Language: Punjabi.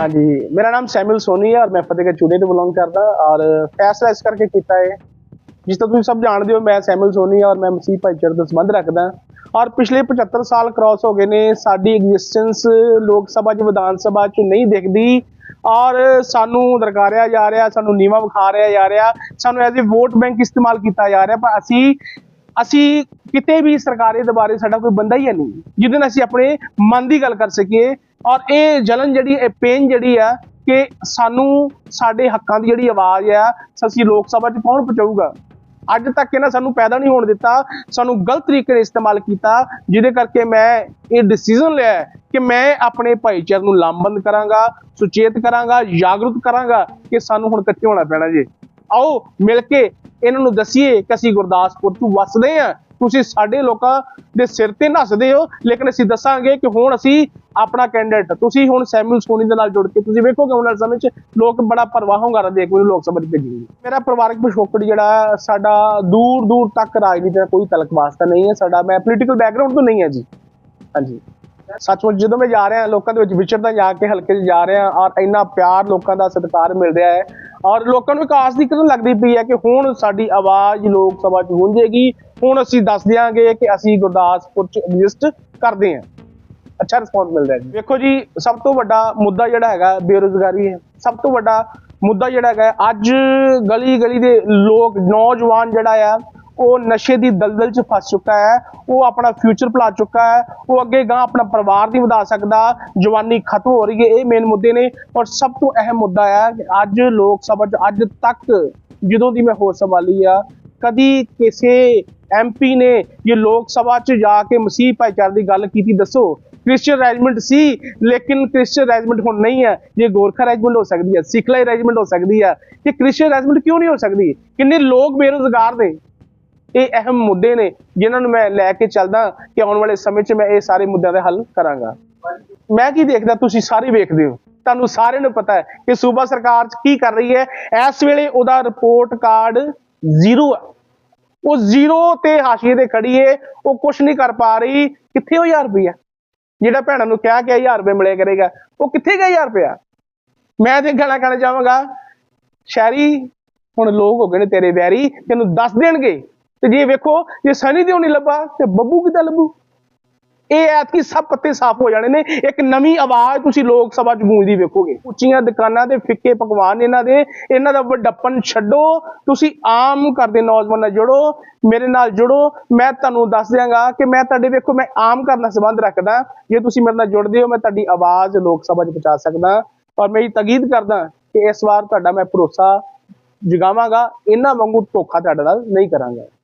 ਹਾਂਜੀ। ਮੇਰਾ ਨਾਮ ਸੈਮੂਅਲ ਸੋਨੀ ਹੈ ਔਰ ਮੈਂ ਫਤਿਹਗੜ੍ਹ ਚੂੜੇ ਤੋਂ ਬਿਲੋਂਗ ਕਰਦਾ ਔਰ ਫੈਸਲਾ ਇਸ ਕਰਕੇ ਕੀਤਾ ਹੈ, ਜਿਸ ਤਰ੍ਹਾਂ ਤੁਸੀਂ ਸਭ ਜਾਣਦੇ ਹੋ ਮੈਂ ਸੈਮੂਅਲ ਸੋਨੀ ਔਰ ਮੈਂ ਮਸੀਹ ਭਾਈਚਾਰੇ ਦਾ ਸੰਬੰਧ ਰੱਖਦਾ ਔਰ ਪਿਛਲੇ 75 ਸਾਲ ਕ੍ਰਾਸ ਹੋ ਗਏ ਨੇ, ਸਾਡੀ ਐਗਜ਼ਿਸਟੈਂਸ ਲੋਕ ਸਭਾ ਚ, ਵਿਧਾਨ ਸਭਾ ਚ ਨਹੀਂ ਦਿਖਦੀ ਔਰ ਸਾਨੂੰ ਦਰਕਾਰਿਆ ਜਾ ਰਿਹਾ, ਸਾਨੂੰ ਨੀਵਾ ਰਿਹਾ ਜਾ ਰਿਹਾ, ਸਾਨੂੰ ਐਜ਼ ਅ ਵੋਟ ਬੈਂਕ ਇਸਤੇਮਾਲ ਕੀਤਾ ਜਾ ਰਿਹਾ, ਪਰ ਅਸੀਂ ਅਸੀਂ ਕਿਤੇ ਵੀ ਸਰਕਾਰੀ ਦੁਬਾਰੇ ਸਾਡਾ ਕੋਈ ਬੰਦਾ ਹੀ ਹੈ ਨਹੀਂ। ਜਿਹਦੇ ਨਾਲ ਅਸੀਂ ਆਪਣੇ ਮਨ ਦੀ ਗੱਲ ਕਰ ਸਕੀਏ। ਔਰ ਇਹ ਜਲਨ ਜਿਹੜੀ, ਇਹ ਪੇਨ ਜਿਹੜੀ ਆ ਕਿ ਸਾਨੂੰ ਸਾਡੇ ਹੱਕਾਂ ਦੀ ਜਿਹੜੀ ਆਵਾਜ਼ ਆ, ਅਸੀਂ ਲੋਕ ਸਭਾ 'ਚ ਕੌਣ ਪਹੁੰਚਾਊਗਾ? ਅੱਜ ਤੱਕ ਇਹਨਾਂ ਸਾਨੂੰ ਪੈਦਾ ਨਹੀਂ ਹੋਣ ਦਿੱਤਾ। ਸਾਨੂੰ ਗਲਤ ਤਰੀਕੇ ਨਾਲ ਇਸਤੇਮਾਲ ਕੀਤਾ, ਜਿਹਦੇ ਕਰਕੇ ਮੈਂ ਇਹ ਡਿਸੀਜਨ ਲਿਆ ਕਿ ਮੈਂ ਆਪਣੇ ਭਾਈਚਾਰੇ ਨੂੰ ਲਾਮਬੰਦ ਕਰਾਂਗਾ, ਸੁਚੇਤ ਕਰਾਂਗਾ, ਜਾਗਰੂਕ ਕਰਾਂਗਾ ਕਿ ਸਾਨੂੰ ਹੁਣ ਇਕੱਠੇ ਹੋਣਾ ਪੈਣਾ ਜੀ। ਆਓ ਮਿਲ ਕੇ ਇਹਨਾਂ ਨੂੰ ਦਸੀਏ ਕਿ ਅਸੀਂ ਗੁਰਦਾਸਪੁਰ ਤੋਂ ਵਸਦੇ ਆ ਤੁਸੀਂ ਸਾਡੇ ਲੋਕਾਂ ਦੇ ਸਿਰ ਤੇ ਨੱਸਦੇ ਹੋ, ਲੇਕਿਨ ਅਸੀਂ ਦੱਸਾਂਗੇ ਕਿ ਹੁਣ ਅਸੀਂ ਆਪਣਾ ਕੈਂਡੀਡੇਟ ਤੁਸੀਂ ਹੁਣ ਸੈਮੂਅਲ ਸੋਨੀ ਦੇ ਨਾਲ ਜੁੜ ਕੇ ਤੁਸੀਂ ਵੇਖੋਗੇ ਆਉਣ ਵਾਲੇ ਸਮੇਂ 'ਚ ਲੋਕ ਬੜਾ ਪਰਵਾਹ ਹੁੰਗਾਰਾ ਦੇਖ ਮੈਨੂੰ ਲੋਕ ਸਭਾ 'ਚ ਭੇਜਣਗੇ। ਮੇਰਾ ਪਰਿਵਾਰਕ ਪਿਛੋਕੜ ਜਿਹੜਾ ਸਾਡਾ ਦੂਰ ਦੂਰ ਤੱਕ ਰਾਜਨੀਤੀ ਦਾ ਕੋਈ ਤਲਕ ਵਾਸਤਾ ਨਹੀਂ ਹੈ। ਸਾਡਾ, ਮੈਂ ਪੋਲੀਟੀਕਲ ਬੈਕਗ੍ਰਾਉਂਡ ਤੋਂ ਨਹੀਂ ਹੈ ਜੀ। ਹਾਂਜੀ। ਸੱਚਮੁੱਚ ਜਦੋਂ ਮੈਂ ਜਾ ਰਿਹਾ, ਲੋਕਾਂ ਦੇ ਵਿੱਚ ਵਿਚਰਦਾ ਜਾ ਕੇ, ਹਲਕੇ 'ਚ ਜਾ ਰਿਹਾ ਔਰ ਇੰਨਾ ਪਿਆਰ ਲੋਕਾਂ ਦਾ ਸਤਿਕਾਰ ਮਿਲ ਰਿਹਾ ਹੈ ਔਰ ਲੋਕਾਂ ਨੂੰ ਇੱਕ ਦੀ ਕਿਰਨ ਲੱਗਦੀ ਪਈ ਹੈ ਕਿ ਹੁਣ ਸਾਡੀ ਆਵਾਜ਼ ਲੋਕ ਸਭਾ 'ਚ ਗੂੰਜੇਗੀ, ਹੁਣ ਅਸੀਂ ਦੱਸ ਦਿਆਂਗੇ ਕਿ ਅਸੀਂ ਗੁਰਦਾਸਪੁਰ 'ਚ ਐਗਜ਼ਿਸਟ ਕਰਦੇ ਹਾਂ। ਅੱਛਾ ਰਿਸਪੌਂਸ ਮਿਲ ਰਿਹਾ ਜੀ। ਵੇਖੋ ਜੀ, ਸਭ ਤੋਂ ਵੱਡਾ ਮੁੱਦਾ ਜਿਹੜਾ ਹੈਗਾ, ਬੇਰੁਜ਼ਗਾਰੀ ਹੈ। ਸਭ ਤੋਂ ਵੱਡਾ ਮੁੱਦਾ ਜਿਹੜਾ ਹੈਗਾ, ਅੱਜ ਗਲੀ ਗਲੀ ਦੇ ਲੋਕ, ਨੌਜਵਾਨ ਜਿਹੜਾ ਆ ਉਹ ਨਸ਼ੇ ਦੀ ਦਲਦਲ 'ਚ ਫਸ ਚੁੱਕਾ ਹੈ, ਉਹ ਆਪਣਾ ਫਿਊਚਰ ਭੁਲਾ ਚੁੱਕਾ ਹੈ, ਉਹ ਅੱਗੇ ਗਾਂ ਆਪਣਾ ਪਰਿਵਾਰ ਨਹੀਂ ਵਧਾ ਸਕਦਾ, ਜਵਾਨੀ ਖਤਮ ਹੋ ਰਹੀ ਹੈ, ਇਹ ਮੇਨ ਮੁੱਦੇ ਨੇ। ਔਰ ਸਭ ਤੋਂ ਅਹਿਮ ਮੁੱਦਾ ਹੈ ਕਿ ਅੱਜ ਲੋਕ ਸਭਾ 'ਚ, ਅੱਜ ਤੱਕ ਜਦੋਂ ਦੀ ਮੈਂ ਹੋਰ ਸੰਭਾਲੀ ਆ, ਕਦੀ ਕਿਸੇ ਐਮਪੀ ਨੇ ਇਹ ਲੋਕ ਸਭਾ 'ਚ ਜਾ ਕੇ ਮਸੀਹ ਭਾਈਚਾਰੇ ਦੀ ਗੱਲ ਕੀਤੀ, ਦੱਸੋ ਕ੍ਰਿਸਚੀਅਨ ਰੈਜੀਮੈਂਟ ਸੀ, ਲੇਕਿਨ ਕ੍ਰਿਸਚੀਅਨ ਰੈਜੀਮੈਂਟ ਹੁਣ ਨਹੀਂ ਹੈ। ਜੇ ਗੋਰਖਾ ਰੈਜੀਮੈਂਟ ਹੋ ਸਕਦੀ ਹੈ ਸਿੱਖਲਾਈ ਰੈਜੀਮੈਂਟ ਹੋ ਸਕਦੀ ਹੈ। ਤੇ ਕ੍ਰਿਸਚੀਅਨ ਰੈਜੀਮੈਂਟ ਕਿਉਂ ਨਹੀਂ ਹੋ ਸਕਦੀ? ਕਿੰਨੇ ਲੋਕ ਬੇਰੁਜ਼ਗਾਰ ਨੇ। ਇਹ ਅਹਿਮ ਮੁੱਦੇ ਨੇ ਜਿਨ੍ਹਾਂ ਨੂੰ ਮੈਂ ਲੈ ਕੇ ਚੱਲਦਾ ਕਿ ਆਉਣ ਵਾਲੇ ਸਮੇਂ 'ਚ ਮੈਂ ਇਹ ਸਾਰੇ ਮੁੱਦਿਆਂ ਦਾ ਹੱਲ ਕਰਾਂਗਾ। ਮੈਂ ਕੀ ਦੇਖਦਾ ਤੁਸੀਂ ਸਾਰੇ ਵੇਖਦੇ ਹੋ? ਤੁਹਾਨੂੰ ਸਾਰਿਆਂ ਨੂੰ ਪਤਾ ਹੈ ਕਿ ਸੂਬਾ ਸਰਕਾਰ 'ਚ ਕੀ ਕਰ ਰਹੀ ਹੈ। ਇਸ ਵੇਲੇ ਉਹਦਾ ਰਿਪੋਰਟ ਕਾਰਡ ਜ਼ੀਰੋ ਹੈ ਉਹ ਜ਼ੀਰੋ ਤੇ ਹਾਸ਼ੀਏ ਤੇ ਖੜੀ ਏ। ਉਹ ਕੁਝ ਨਹੀਂ ਕਰ ਪਾ ਰਹੀ। ਕਿੱਥੇ ਉਹ 1000 ਰੁਪਇਆ ਜਿਹੜਾ ਭੈਣਾਂ ਨੂੰ ਕਿਹਾ ਕਿ 1000 ਰੁਪਏ ਮਿਲਿਆ ਕਰੇਗਾ, ਉਹ ਕਿੱਥੇ ਗਿਆ 1000 ਰੁਪਇਆ ਮੈਂ ਤੇ ਗਾਣਾ ਕਹਿਣਾ ਚਾਹਾਂਗਾ ਸ਼ਹਿਰੀ, ਹੁਣ ਲੋਕ ਹੋ ਗਏ ਨੇ ਤੇਰੇ ਵੈਰੀ। ਤੈਨੂੰ ਦੱਸ ਦੇਣਗੇ ਤੇ ਜੇ ਵੇਖੋ, ਜੇ ਸਨੀ ਦਿਓ ਨਹੀਂ ਲੱਭਾ, ਤੇ ਬੱਬੂ ਕਿੱਦਾਂ ਲੱਭੂ? ਇਹ ਐਤਕੀ ਸਭ ਪੱਤੇ ਸਾਫ਼ ਹੋ ਜਾਣੇ ਨੇ। ਇੱਕ ਨਵੀਂ ਆਵਾਜ਼ ਤੁਸੀਂ ਲੋਕ ਸਭਾ ਚ ਗੂੰਜਦੀ ਵੇਖੋਗੇ। ਉੱਚੀਆਂ ਦੁਕਾਨਾਂ ਤੇ ਫਿੱਕੇ ਪਕਵਾਨ ਇਹਨਾਂ ਦੇ। ਇਹਨਾਂ ਦਾ ਵੱਡਪਨ ਛੱਡੋ। ਤੁਸੀਂ ਆਮ ਘਰ ਦੇ ਨੌਜਵਾਨਾਂ ਨਾਲ ਜੁੜੋ, ਮੇਰੇ ਨਾਲ ਜੁੜੋ। ਮੈਂ ਤੁਹਾਨੂੰ ਦੱਸ ਦਿਆਂਗਾ ਕਿ ਮੈਂ ਤੁਹਾਡੇ ਵੇਖੋ, ਮੈਂ ਆਮ ਘਰ ਨਾਲ ਸੰਬੰਧ ਰੱਖਦਾ। ਜੇ ਤੁਸੀਂ ਮੇਰੇ ਨਾਲ ਜੁੜਦੇ ਹੋ, ਮੈਂ ਤੁਹਾਡੀ ਆਵਾਜ਼ ਲੋਕ ਸਭਾ 'ਚ ਪਹੁੰਚਾ ਸਕਦਾ। ਔਰ ਮੇਰੀ ਤਗੀਦ ਕਰਦਾ ਕਿ ਇਸ ਵਾਰ ਤੁਹਾਡਾ ਮੈਂ ਭਰੋਸਾ ਜਗਾਵਾਂਗਾ। ਇਹਨਾਂ ਵਾਂਗੂ ਧੋਖਾ ਤੁਹਾਡੇ ਨਾਲ ਨਹੀਂ ਕਰਾਂਗਾ।